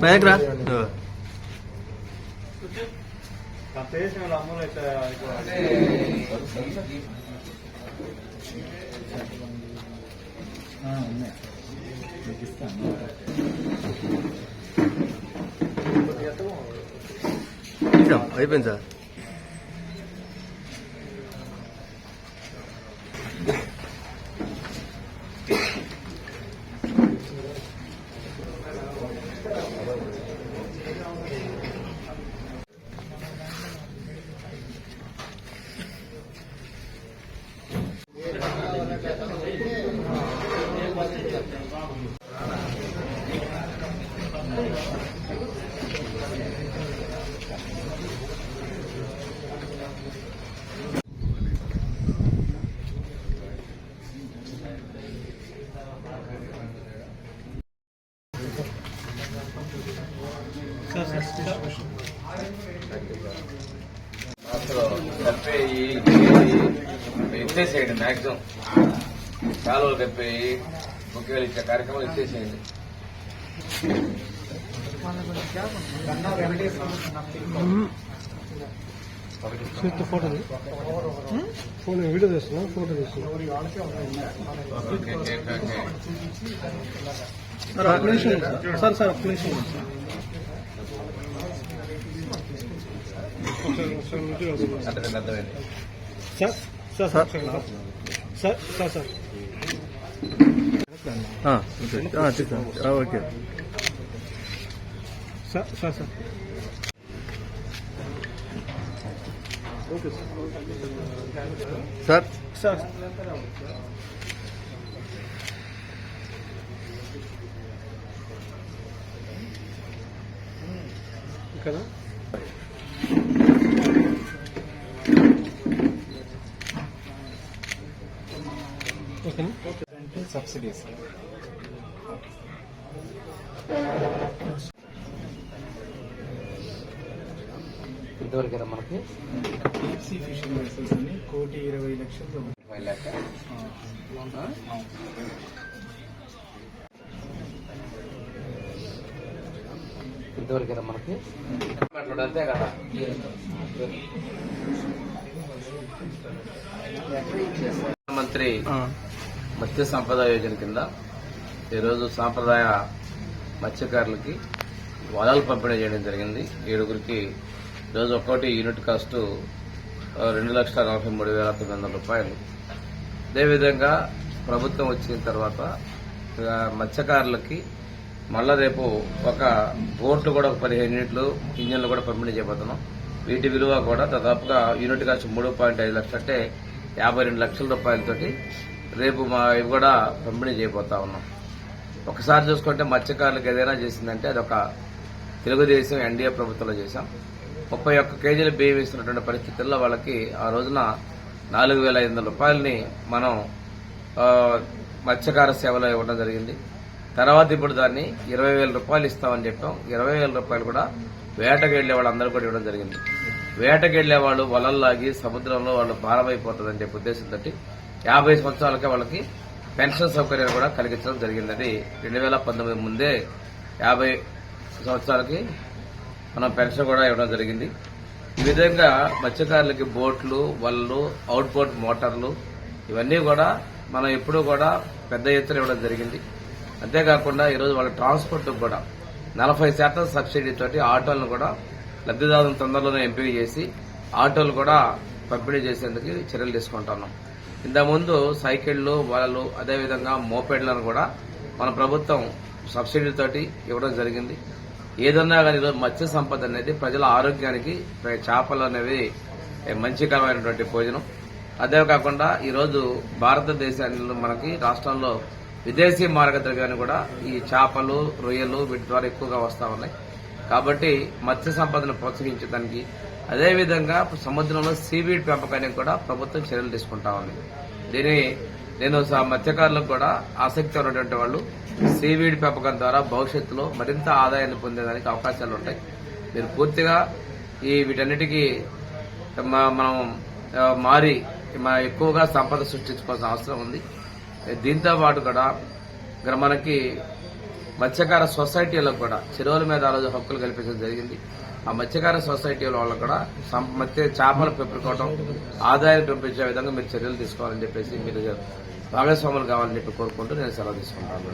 Bag రా. అయిపోయింది sir. కప్పేయి ఇచ్చేసేయండి మ్యాక్సిమం కాలువలు కప్పేయి. బుక్కేలు ఇచ్చే కార్యక్రమం ఇచ్చేసేయండి. ఫోటో ఫోన్ వీడియో చేస్తున్నా ఫోటో చేస్తున్నా సార్ సార్. ఒక్క నిమిషం sir sir sir. Sir sir. Okay. Sir sir sir. Okay sir? Sir. కదా ఓకేనా? సబ్సిడీస్ ఇంతవరకు మనకి? డీప్ సీ ఫిషింగ్ వెసల్స్ అని కోటి ఇరవై లక్షలు. ఫైవ్ ల్యాక్ ఇంతవరకు మనకి? అంతే కదా? మంత్రి. మత్స్య సంపద యోజన కింద ఈరోజు సాంప్రదాయ మత్స్యకారులకి వలలు పంపిణీ చేయడం జరిగింది. ఏడుగురికి ఈరోజు ఒక్కోటి యూనిట్ కాస్ట్ రెండు లక్షల నలభై మూడు వేల తొమ్మిది వందల రూపాయలు. అదేవిధంగా ప్రభుత్వం వచ్చిన తర్వాత మత్స్యకారులకి మళ్ళా రేపు ఒక బోట్లు కూడా ఒక పదిహేను యూనిట్లు ఇంజన్లు కూడా పంపిణీ చేయబోతున్నాం. వీటి విలువ కూడా దాదాపుగా యూనిట్ కాస్ట్ మూడు పాయింట్ ఐదు లక్షలు అంటే యాభై రెండు లక్షల రూపాయలతోటి రేపు మా ఇవి కూడా పంపిణీ చేయబోతా ఉన్నాం. ఒకసారి చూసుకుంటే మత్స్యకారులకు ఏదైనా చేసిందంటే అదొక తెలుగుదేశం ఎన్డీఏ ప్రభుత్వంలో చేశాం. ముప్పై ఒక్క కేజీలు బియ్యం ఇస్తున్నటువంటి పరిస్థితుల్లో వాళ్ళకి ఆ రోజున నాలుగు వేల ఐదు వందల రూపాయలని మనం మత్స్యకార సేవలో ఇవ్వడం జరిగింది. తర్వాత ఇప్పుడు దాన్ని ఇరవై వేల రూపాయలు ఇస్తామని చెప్పాం. ఇరవై వేల రూపాయలు కూడా వేటకి వెళ్ళే వాళ్ళందరూ కూడా ఇవ్వడం జరిగింది. వేటకి వెళ్ళే వాళ్ళు వలల్లాగి సముద్రంలో వాళ్ళు భారమైపోతుందని చెప్పి ఉద్దేశంతో యాభై సంవత్సరాలకే వాళ్ళకి పెన్షన్ సౌకర్యాలు కూడా కలిగించడం జరిగిందని రెండు వేల పంతొమ్మిది ముందే యాభై సంవత్సరాలకి మనం పెన్షన్ కూడా ఇవ్వడం జరిగింది. ఈ విధంగా మత్స్యకారులకి బోట్లు వలలు అవుట్ మోటార్లు ఇవన్నీ కూడా మనం ఎప్పుడూ కూడా పెద్ద ఎత్తున ఇవ్వడం జరిగింది. అంతేకాకుండా ఈరోజు వాళ్ళ ట్రాన్స్పోర్ట్ కూడా నలభై శాతం సబ్సిడీ తోటి ఆటోలను కూడా లబ్దిదారులను తొందరలోనే ఎంపిక చేసి ఆటోలు కూడా పంపిణీ చేసేందుకు చర్యలు తీసుకుంటున్నాం. ఇంతకుముందు సైకిళ్ళు వలలు అదేవిధంగా మోపెడ్లను కూడా మన ప్రభుత్వం సబ్సిడీతోటి ఇవ్వడం జరిగింది. ఏదన్నా కానీ ఈరోజు మత్స్య సంపద అనేది ప్రజల ఆరోగ్యానికి చేపలు అనేవి మంచికరమైనటువంటి భోజనం. అదే కాకుండా ఈరోజు భారతదేశాన్ని మనకి రాష్ట్రంలో విదేశీ మార్గద్రవ్యాన్ని కూడా ఈ చేపలు రొయ్యలు వీటి ద్వారా ఎక్కువగా వస్తా ఉన్నాయి. కాబట్టి మత్స్య సంపదను ప్రోత్సహించడానికి అదేవిధంగా సముద్రంలో సీవీడ్ పెంపకానికి కూడా ప్రభుత్వం చర్యలు తీసుకుంటా ఉంది. దీని నేను స- మత్స్యకారులకు కూడా ఆసక్తి ఉన్నటువంటి వాళ్ళు సీవీడ్ పెంపకం ద్వారా భవిష్యత్తులో మరింత ఆదాయాన్ని పొందేదానికి అవకాశాలు ఉంటాయి. మీరు పూర్తిగా ఈ వీటన్నిటికీ మనం మారి ఎక్కువగా సంపద సృష్టించుకోవాల్సిన అవసరం ఉంది. దీంతో పాటు కూడా మనకి మత్స్యకార సొసైటీలో కూడా చెరువుల మీద ఆ రోజు హక్కులు కల్పించడం జరిగింది. ఆ మత్స్యకార సొసైటీల వాళ్ళు కూడా మత్స్య చేపలు పెంపుకోవడం ఆదాయం పెంపించే విధంగా మీరు చర్యలు తీసుకోవాలని చెప్పేసి మీరు భాగస్వాములు కావాలని చెప్పి కోరుకుంటూ నేను సెలవు తీసుకుంటాను.